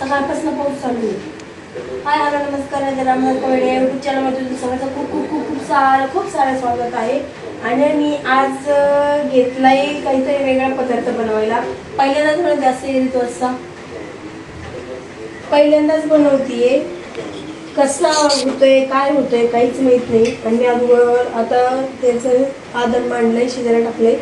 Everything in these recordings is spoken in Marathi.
सकाळपासून पाऊस चालू आहे. हाय हॅलो नमस्कार रामनाथ कवडे युट्यूब चॅनलमध्ये तुमचं सगळ्यांचं खूप खूप खूप खूप सारं खूप सारं स्वागत आहे. आणि मी आज घेतलाय काहीतरी वेगळा पदार्थ बनवायला. पहिल्यांदा थोडा जास्त येतो असा. पहिल्यांदाच बनवतीये. कसा होतोय काय होतोय काहीच माहीत नाही. आणि मी अगोदर आता त्याचं आदर मांडलंय शिजायला टाकलंय.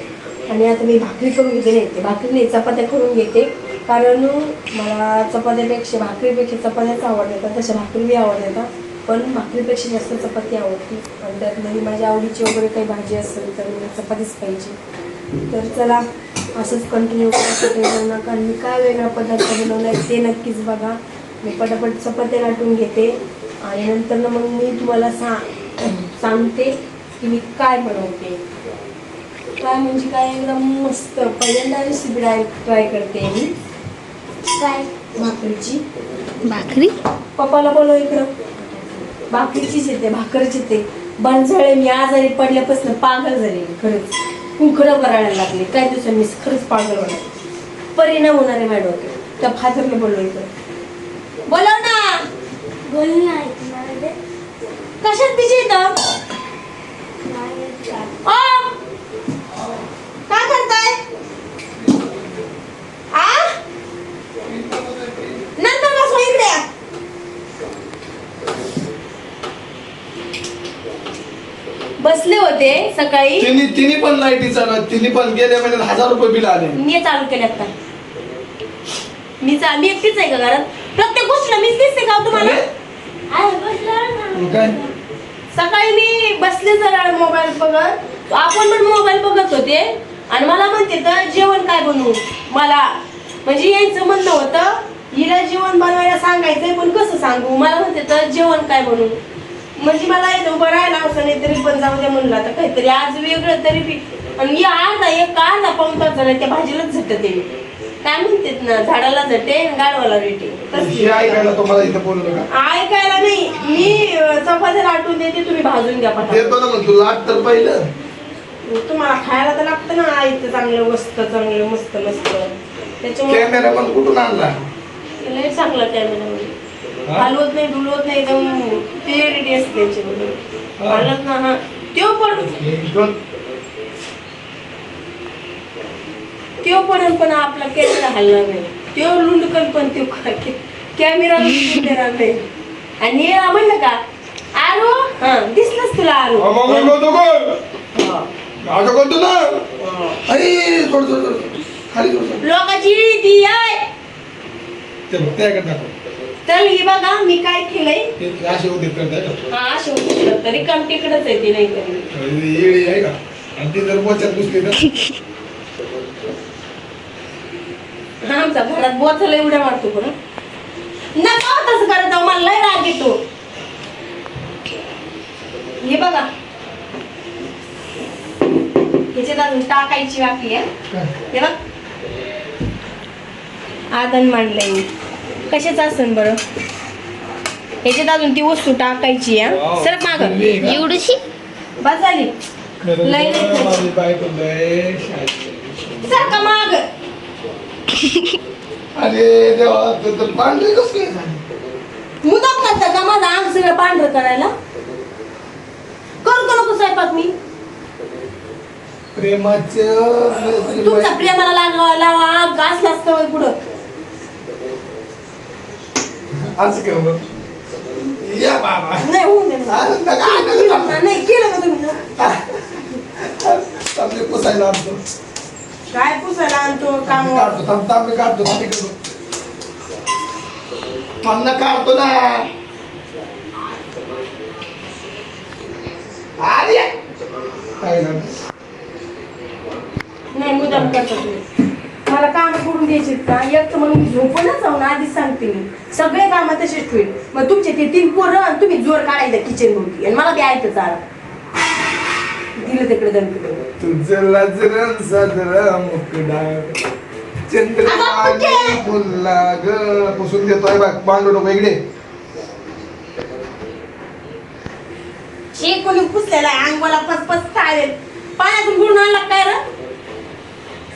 आणि आता मी भाकरी करून घेते. भाकरी नाही चपात्या करून घेते. कारण मला चपात्यापेक्षा भाकरीपेक्षा चपात्याच आवडतात तशा भाकरी बी आवडतात पण भाकरीपेक्षा जास्त चपाती आवडते. आणि त्यात नाही माझ्या आवडीची वगैरे काही भाजी असेल तर मला चपातीच पाहिजे. तर चला असंच कंटिन्यू करायचं नका आणि मी काय वेगळा पदार्थ बनवला आहे ते नक्कीच बघा. मी पटापट चपात्या लाटून घेते. आणि नंतर ना मग मी तुम्हाला सा सांगते की मी काय बनवते. काय म्हणजे काय एकदम मस्त पहिल्यांदा रेसिपी ट्राय ट्राय करते मी. काय? भाकरीची. भाकरी? पप्पाला बोलव इकडं. भाकरीचीच येते भाकरच येते बनझाळे मी आजारी पडल्यापासून पागल झाले खरंच. उकडं करायला लागले. काही दिवसांनी मी खरंच पागल होणार. परिणाम होणार आहे डोक्यात. त्या फादरला बोलव इकडं बोलव ना बोल नाही तुम्हाला ते कशात तिची येतं आ? काय करताय आ नंतर बसवा इकडे या. बसले होते सकाळी. तिन्ही तिन्ही पण लाईटीचा ना तिन्ही पण गेल्या महिन्यात हजार रुपये बिल आले. मी चालू केले आता. मी चा मी एकटीच आहे का घरात? प्रत्येक गोष्टीला मीच दिसते का हो तुम्हाला? मग काय? सकाळी मी बसले जरा मोबाईल बघत. आपण पण मोबाईल बघत होते. आणि मला म्हणते तर जेवण काय बनवू? मला म्हणजे यांचं म्हणणं होतं हिला जेवण बनवायला सांगायचंय पण कसं सांगू? मला म्हणते तर जेवण काय बनवू? म्हणजे मला येतं उभं राहायला असं नाही तरी पण जाऊ द्या म्हणलं आता काहीतरी. आज वेगळं तरी बी. आणि या अर्धा एक अर्धा पाऊन तास झाला त्या भाजीलाच झटते मी. काय म्हणतात ना झाडाला झटे गाडवाला रेटे ऐकायला का नाही. मी अं, चपात्या लाटून देते तुम्ही भाजून घ्या ना मग तू लाट तर पहिलं. तुम्हाला खायला तर लागतं ना आईचं चांगलं मस्त चांगलं मस्त मस्त. त्याच्यामुळे कॅमेरा पण कुठून आणला? लय चांगला कॅमेरा? हलवत नाही डुलवत नाही एकदम क्लिअरिटी असते हा. हलत ना हा. त्यो पण त्यो पण पण आपला कॅमेरा हलणार नाही. त्यो लुंडकन पण त्यो कॅमेरा देणार नाही. आणि म्हणलं का? आरू? हा दिसलंच तुला आरू. ना. अरे. खाली सोड. लोकांची ती आहे ते बघ त्याकडे दाखव. तर ही बघा मी काय केलंय? होते हा तरी काम तिकडच आहे ती नाही तरी अरे, येळी आहे का? आणि ती जर बोच्यात घुसली तर? हा, आमचा घरात बोचायला एवढ्या मारतो पण नका तसं करत जाऊ मला लय राग येतो. हे बघा. ह्याच्यात टाकायची बाकी आहे? हे बघ. आदन मांडलंय मी. कशाच असन बरं? ह्याच्यात अजून ती वस्तू टाकायची आहे वाव. सर माग? एवढीशी? बस झाली. लय. सर का माग. अरे देवा ते तर पांढरे कस काय झाले? मुदाम करता का माझं अंग सगळं पांढरं करायला? करू का नको स्वयंपाक मी? प्रेमाचं तुमचा प्रेमाला लागावा लावा गास लागतं पुढं. असं काय बघ. या बाबा नाही होऊन दे ना. अरे नका, नका, नका. नाही केलं का तुम्ही तांबे पुसायला आणतो काय पुसायला आणतो काम काढतो थांब तांबे काढतो थांब इकडे बघ. काढतो ना अरे काय झालं? नाही मुदाम करता तुम्ही मला काम करून द्यायचे का? एक तर मग मी झोपूनच जाऊन आधीच सांगते मी. सगळे काम तसेच ठेवीन. मग तुमचे ते तीन पोरं आणि तुम्ही जोर काढायचं किचन भोवती. आणि मला ते ऐकतं चाला दिलं तिकडे दणकडे तुझं लाजरं साजरा मुकडा. चंद्रमाने फुलला ग. पुसून देतोय बघ. बांधू नको इकडे. हे कोणी पुसलेला आहे? अंगोला पसपस चालेल पाण्यातून गुण आणला काय रे?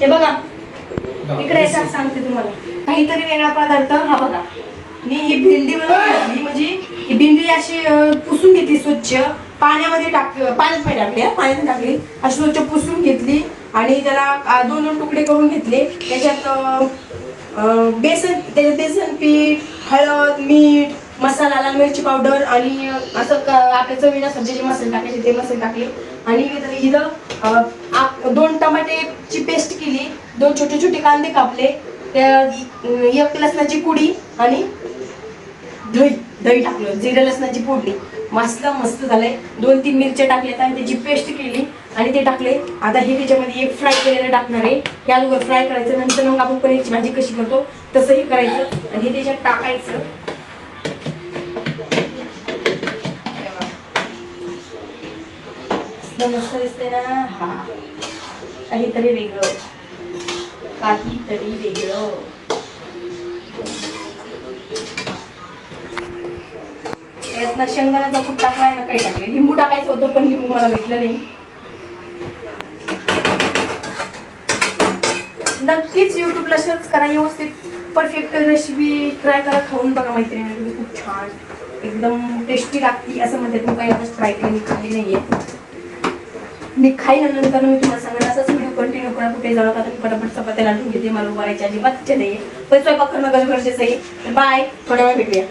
हे बघा. इकडे येतात सांगते तुम्हाला. काहीतरी वेगळा पदार्थ हा बघा. मी ही भेंडी म्हणजे ही भेंडी अशी पुसून घेतली स्वच्छ. पाण्यामध्ये टाक पाण्यात नाही टाकली पाण्यात टाकली. अशी स्वच्छ पुसून घेतली आणि त्याला दोन दोन तुकडे करून घेतले. त्याच्यात बेसन त्याच्यात बेसन पीठ हळद मीठ मसाला लाल मिरची पावडर आणि असं आपल्या चवीनुसार जे मसाले टाकायचे ते मसाले टाकले. आणि इथं दोन टमाटेची पेस्ट केली दोन छोटे छोटे कांदे कापले त्या एक लसणाची कुडी आणि दही दही टाकलं जिरे लसणाची फोडणी मस्त मस्त झालंय. दोन तीन मिरच्या टाकल्यात आणि त्याची पेस्ट केली आणि ते टाकले. आता हे त्याच्यामध्ये एक फ्राय केलेलं टाकणार आहे. हे अगोदर फ्राय करायचं नंतर मग आपण पनीरची भाजी कशी करतो तसंही करायचं. आणि हे त्याच्यात टाकायचं. मस्त दिसते ना हा. काहीतरी वेगळं. काहीतरी वेगळं. यात शेंगदाण्याचा खूप टाकलाय ना काही टाकले लिंबू टाकायचं होतं पण लिंबू मला भेटलं नाही. नक्कीच युट्यूबला सर्च करा व्यवस्थित परफेक्ट रेसिपी ट्राय करा खाऊन बघा मैत्रिणी खूप छान एकदम टेस्टी लागते असं म्हणते तुम्ही काही आपण ट्राय केली खाल्ली नाहीये. मी आणि नंतर मी तुम्हाला सांगणार असंच व्हिडिओ कंटिन्यू करा कुठे जाऊ नका तुम्ही पटापट चपात्या लाटून घेते मला उभारायची अजिबात इच्छा नाही पण स्वयंपाक करणं गरज गरजेचं आहे. बाय थोड्या वेळ भेटूया.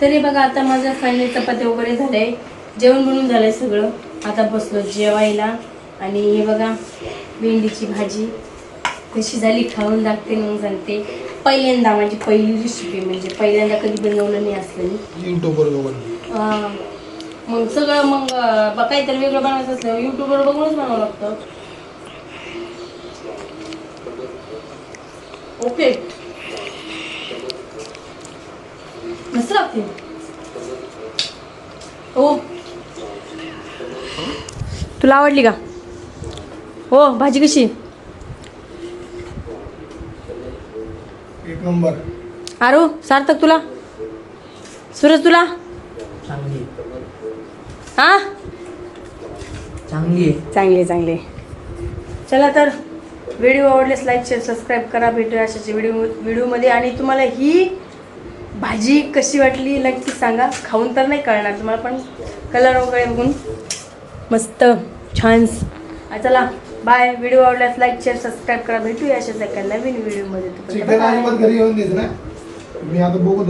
तरी बघा आता माझं फायनल चपात्या वगैरे झालंय. जेवण बनवून झालंय सगळं. आता बसलो जेवायला. आणि हे बघा भेंडीची भाजी. कशी झाली खाऊन दाखते मग सांगते. पहिल्यांदा माझी पहिली रेसिपी म्हणजे पहिल्यांदा कधी बनवलं नाही असलं मी. युट्यूबवर मग सगळं मग काहीतरी वेगळं बनवायचं असलं युट्यूबवर बघूनच बनावं लागतं. ओके. मस्त लागते. हो. तुला आवडली का? हो भाजी कशी? एक नंबर. आरू सार्थक तुला? सूरज तुला? चांगली. हा? चांगली आहे. चांगले चांगले चला तर व्हिडिओ आवडल्यास लाईक शेअर सबस्क्राईब करा. भेटूया अशाचे व्हिडिओ व्हिडिओमध्ये आणि तुम्हाला ही भाजी कशी वाटली नक्की सांगा. खाऊन तर नाही कळणार तुम्हाला पण कलर वगैरे बघून मस्त छान चला. बाय व्हिडिओ आवडल्यास लाईक शेअर सबस्क्राईब करा. भेटूया अशाच एका नवीन व्हिडिओमध्ये चिकन अजिबात घरी येऊन देत ना. मी आता बघू